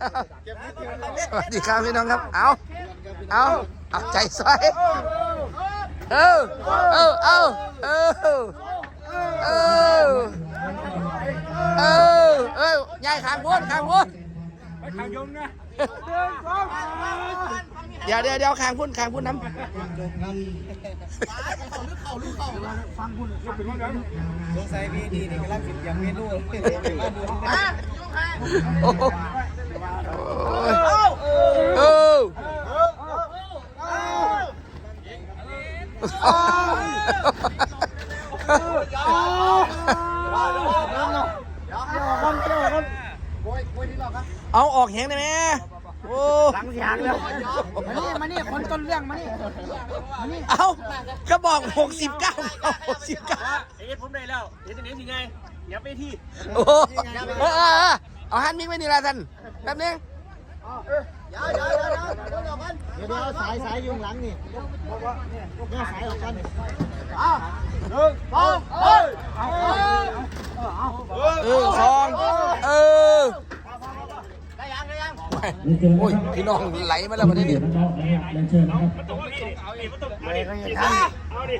สวัสดีครับพี่น้องครับ เอาเอาเอาใจซอยเออเออเออเออเออเออเออยายขางบนขางบนเดี๋ยวเดี๋ยวเดี๋ยวขางพุ่นขางพุ่นน้ำสงสัยมีดีนี่กำลังสิบยังเมนูมาดูโอ้โหเออเอาออกแหงได้ไหมโอ้ หลังยางแล้วมานี่มานี่คนต้นเรื่องมานี่เอาก็บอกหกสิบเก้าหกสิบเก้าเอ็ดผมได้แล้วเอ็ดจะเน้นยังไงอย่าไปที่โอ้โหเออเออเออเอาฮันมิกไว้นี่ละท่านแป๊บนึงเดี๋ยวเดี๋ยวสายสายยุงหลังนี่เนี่ยสายออกกันเออสองเออ โอ้ยพี่น้องไหลมาแล้ววันนี้ดิน้องๆนะครับเรียนเชิญนะครับเอาดิมันต้องเอาดิเอาดิ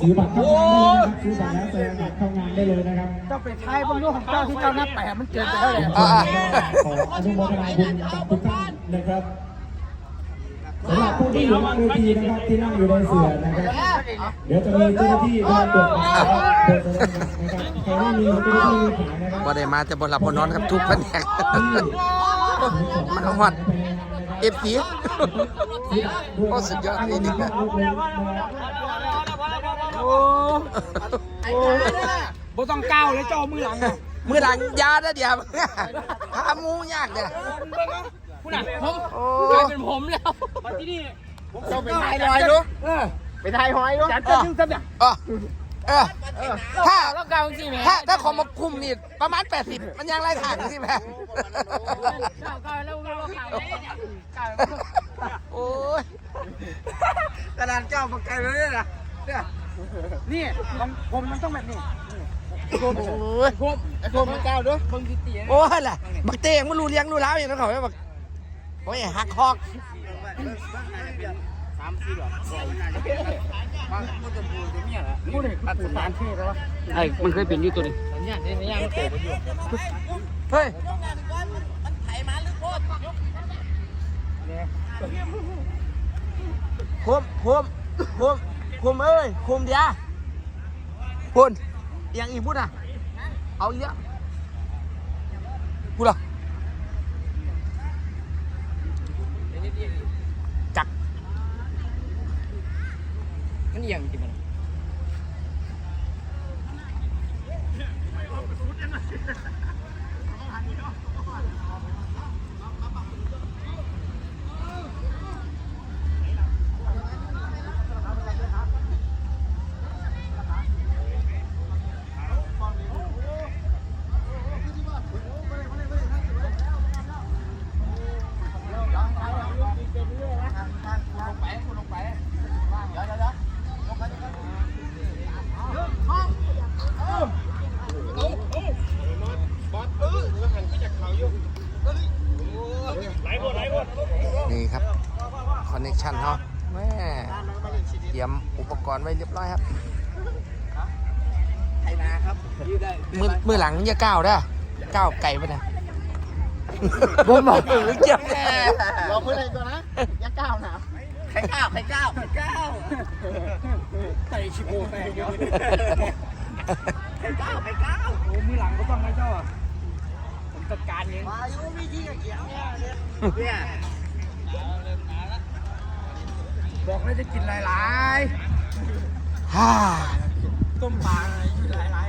ซื้อบัตรเข้างานได้เลยนะครับซื้อบัตรแล้วแสดงบัตรเข้างานได้เลยนะครับต้องไปท้ยบางลูกของเจ้าที่เจ้านับแปะมันเกินไปเท่าไหร่อ่าขออนุโมทนาบุญกับทุกท่านนะครับสำหรับผู้ที่อยู่หน้าเวทีนะครับที่นั่งอยู่ในเสือนะครับเดี๋ยวจะมีเจ้าหน้าที่คอยตรวจนะครับตรวจสดงบัตรนะครับใครไม่มีเจ้าหน้าที่ขายนะครับบ่ได้มาแต่บนหลับบนนอนครับทุกแผนก มาหอดเอฟซีโอ้สุดยอดเลยนี่บ่ต้องก้าวเลยเจ้ามือหลังมือหลังยาได้เดียวหาหมูยากเนี่ยคุณน่ะผมโอ้กลายเป็นผมแล้วมาที่นี่ผมต้องไปถ่ายหอยดูไปถ่ายหอยดูจัดจะดึงสักอย่างเออ เออถ้าแล้วก้าวสิแม่ถ้าถ้าของมาคุมนี่ประมาณ 80 มันยังไรขาดสิแม่ก้าวก้าวแล้วแล้วก้าวก้าวโอ้ยกระดานเจ้าปากไก่เลยนะเนี่ยนี่ของผมมันต้องแบบนี้โอ้ยผมไอ้ผมมันก้าวด้วยมึงจิตีโอ้ยแหละบักเตงมันรู้เลี้ยงรู้ล้าวอย่างนั้นเขาไม่บักโอ้ยหักคอกสามสี่หรอมันมันจะพูดจะเนี่ยแหละพูดเลยอัดสารที่แล้ววะไอ้มันเคยเป็นอยู่ตัวนี้สัญญาณสัญญาณมันเกิดไปอยู่เฮ้ยคุมคุมคุมคุมเอ้ยคุมเดียวคุณเอียงอีกพูดอะเอาอีกแล้วพูดเหรอ มันเอียงจริงมัน นี่ครับ คอนเนคชั่นเขาแม่เตรียมอุปกรณ์ไว้เรียบร้อยครับไทยนาครับยืดได้มือมือหลังอย่าก้าวเด้อก้าวไก่ไปนะผมบอกเจ็บแน่รอเพื่อนอะไรก่อนนะยักก้าวหนาวใครก้าวใครก้าวใครก้าวใส่ชิโบแตกเยอะใครก้าวใครก้าวโอ้มือหลังก็ต้องให้เจ้าอะผมจัดการเองมาอยู่วิธีเกี่ยวเนี่ย บอกเลยจะกินหลายฮ่าๆต้มปลาอะไรหลาย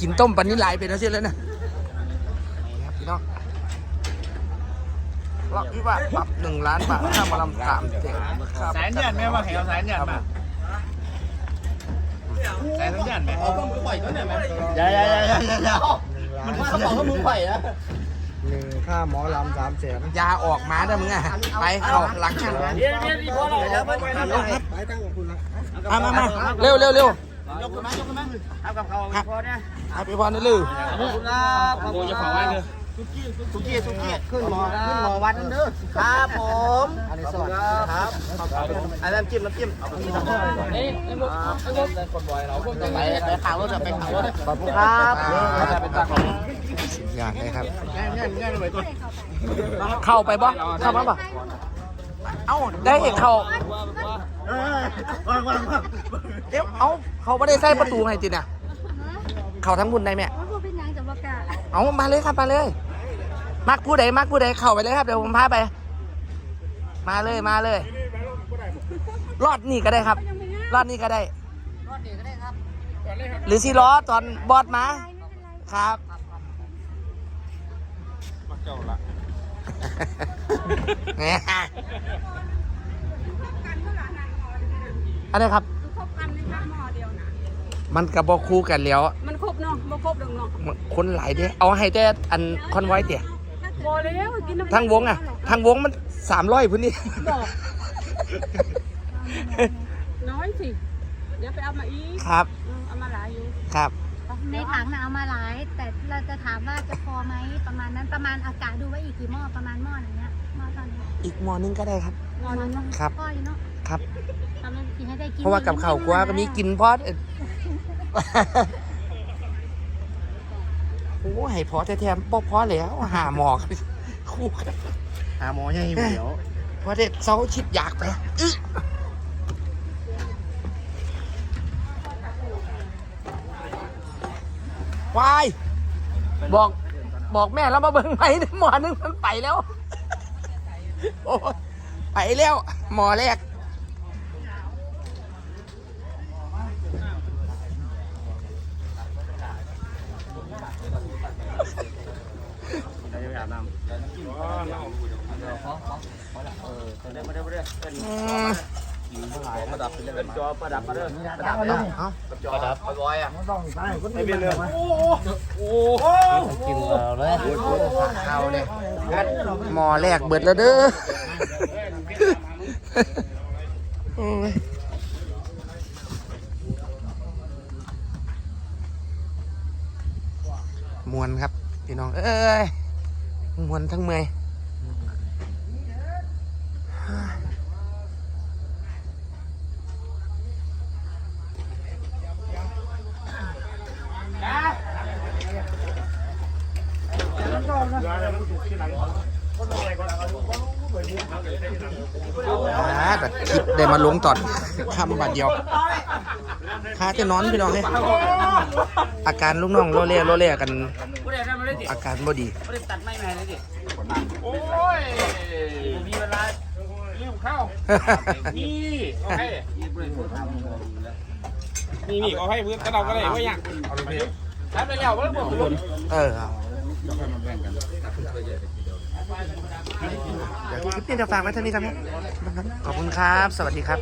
กินต้มปันนี้หลายเป็นแล้วเช่นแล้วนะนี่ครับพี่น้องเราพี่ว่าปรับหนึ่งล้านบาทถ้ามาลำสามเจ็ดครับแสนยันไหมว่าแหวแสนยันมาแสนยันไหมเอาต้มปล่อยตัวเนี่ยไหมอย่าอย่าอย่าอย่าอย่ามันเขาบอกว่ามึงปล่อยนะ หนึ่งค่าหมอลำสามแสนยาออกมาได้อมึงอะไปเข้าหลังฉันเดี๋ยวเดี๋ยวอีพอเราเดี๋ยวไปไปนะไปตั้งของคุณนะมามามาเร็วเร็วเร็วยกขึ้นมายกขึ้นมาเอากับเขาพอเนี่ยเอาไปพรนะลือขอบคุณครับโอ้จะเผาไว้เลย สสุกี้สุกี้ขึ้นหมอขึ้นหมอวัดนั่นเด้อครับผมอันนี้สวัสดีครับอันน้ำจิ้มน้ำจิ้มเอาไปกินน้ำจิ้มไปไปขาวรถไปขาวรถขอบคุณครับเป็นตาของอย่างเลยครับง่ายง่ายง่ายเลยก่อนเข้าไปบ่เข้ามาบ่เอ้าได้เอกเข้าเออวางวางวางเดี๋ยวเอ้าเขาไม่ได้ใส่ประตูให้ติเนี่ยเข้าทั้งบุญได้แม่ว่าพูดเป็นยังจะบอกกะเอามาเลยครับมาเลย มักผู้ใดมักผู้ใดเข้าไปเลยครับเดี๋ยวผมพาไป มาเลยมาเลย รอดนี่ก็ได้ครับ รอดนี่ก็ได้ รอดเดี๋ยวก็ได้ครับหรือซีล้อตอนบอดมาไม่เป็นไรครับเจ้าละเนี่ยอะไรครับครบกันเลยครับหม้อเดียวนะมันกับบอกคู่กันแล้ว มันครบเนาะบ่ครบดอกเนาะ คนหลายเด้ เอาให้แต่อันคอนไว้เตี่ย บ่แล้วกินน้ำทางวงอะทางวงมันสามร้อยพื้นนี่บอกน้อยสิเดี๋ยวไปเอามาอีกครับอืมเอามาหลายอยู่ครับในถังน่ะเอามาหลาย แต่เราจะถามว่าจะพอไหมประมาณนั้นประมาณอากาศดูว่าอีกกี่หม้อประมาณหม้ออย่างเงี้ยหม้อตอนนี้อีกหมอนึงก็ได้ครับงอนเนาะครับพ่ออยู่เนาะครับทำให้กินให้ได้กินเพราะว่ากับข้าวกลัวก็มีกินพอด โอ้ให้พอแท้ๆบ่พอแล้วหาหมอกคู่กันหาหมอให้เดี๋ยวพอเด็ดเสาชิดอยากไปอึวายบอกบอกแม่แล้วมาเบิ่งไหมหมอนึงมันไปแล้ว โอ้ไปแล้ว หมอแรก อืมประดับเป็นจอประดับมาเด้อประดับนะเอาจอประดับร้อยอะไม่เป็นเลยโอ้โหกินเราเลยข้าวเลยหมอแรกเบิดแล้วเด้อโอ้ยมวนครับ พี่น้อง เอ้ยมวนทั้งเมอย นะแต่คลิปได้มาลงตอนคำบาทเดียวค้าจะนอนพี่น้องเลยอาการลูกน้องโรเล่โรเล่กัน อาการบ่ดีโอ้ยมีเวลาลืมข้าวนี่โอเคนี่นี่เอาให้เพื่อนกระเราก็ได้ว่าอย่างเอาเลยใช้ไปแล้วว่าผมลุนเออเอา เดี๋ยวคลิปนี้จะฝากไว้เท่านี้ครับขอบคุณครับ สวัสดีครับ